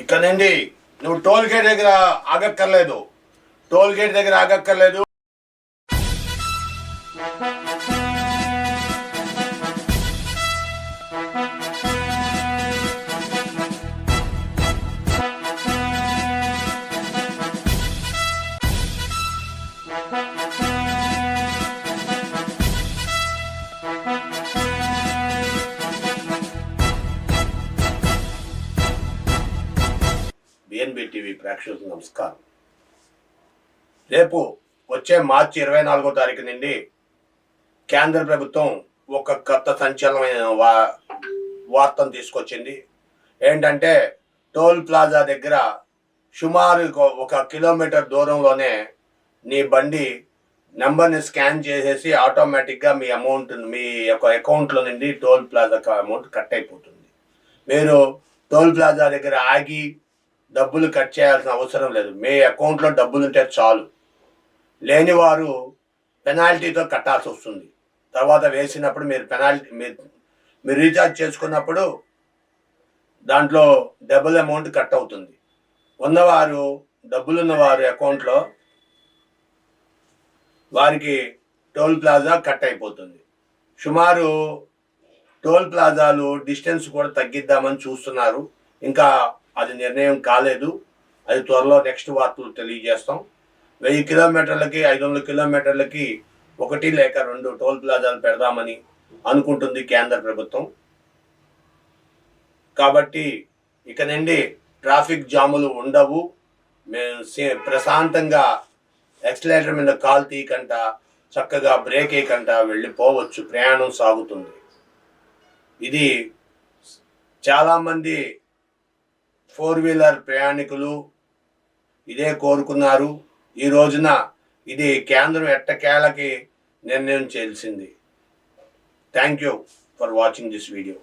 ఇక్కడ నుండి నువ్వు టోల్ గేట్ దగ్గర ఆగక్కర్లేదు. టోల్ గేట్ దగ్గర ఆగక్కర్లేదు. బిఎన్బి టీవీ ప్రేక్షకులకు నమస్కారం. రేపు వచ్చే మార్చి ఇరవై నాలుగో తారీఖు నుండి కేంద్ర ప్రభుత్వం ఒక కొత్త సంచలనమైన వా వార్తను తీసుకొచ్చింది. ఏంటంటే టోల్ ప్లాజా దగ్గర సుమారు ఒక- కిలోమీటర్ దూరంలోనే నీ బండి నెంబర్ని స్కాన్ చేసేసి ఆటోమేటిక్గా మీ అమౌంట్ మీ యొక్క అకౌంట్లో నుండి టోల్ ప్లాజాకి అమౌంట్ కట్ అయిపోతుంది. మీరు టోల్ ప్లాజా దగ్గర ఆగి డబ్బులు కట్ చేయాల్సిన అవసరం లేదు. మీ అకౌంట్లో డబ్బులు ఉంటే చాలు. లేని వారు పెనాల్టీతో కట్టాల్సి వస్తుంది. తర్వాత వేసినప్పుడు మీరు పెనాల్టీ మీరు మీరు రీఛార్జ్ చేసుకున్నప్పుడు దాంట్లో డబుల్ అమౌంట్ కట్ అవుతుంది. ఉన్నవారు డబ్బులున్నవారు అకౌంట్లో వారికి టోల్ ప్లాజా కట్ అయిపోతుంది. సుమారు టోల్ ప్లాజాలు డిస్టెన్స్ కూడా తగ్గిద్దామని చూస్తున్నారు. ఇంకా అది నిర్ణయం కాలేదు. అది త్వరలో నెక్స్ట్ వార్తలు తెలియజేస్తాం. వెయ్యి కిలోమీటర్లకి ఐదు వందల కిలోమీటర్లకి ఒకటి లేక రెండు టోల్ ప్లాజాలు పెడదామని అనుకుంటుంది కేంద్ర ప్రభుత్వం. కాబట్టి ఇక నుండి ట్రాఫిక్ జాములు ఉండవు. మేము సే- ప్రశాంతంగా ఎక్సలేటర్ మీద కాల్ తీయకంట చక్కగా బ్రేక్ వేయకంట వెళ్ళిపోవచ్చు. ప్రయాణం సాగుతుంది. ఇది చాలామంది ఫోర్ వీలర్ ప్రయాణికులు ఇదే కోరుకున్నారు. ఈ రోజున ఇది కేంద్రం ఎట్టకేలకి నిర్ణయం చేసింది thank you for watching this video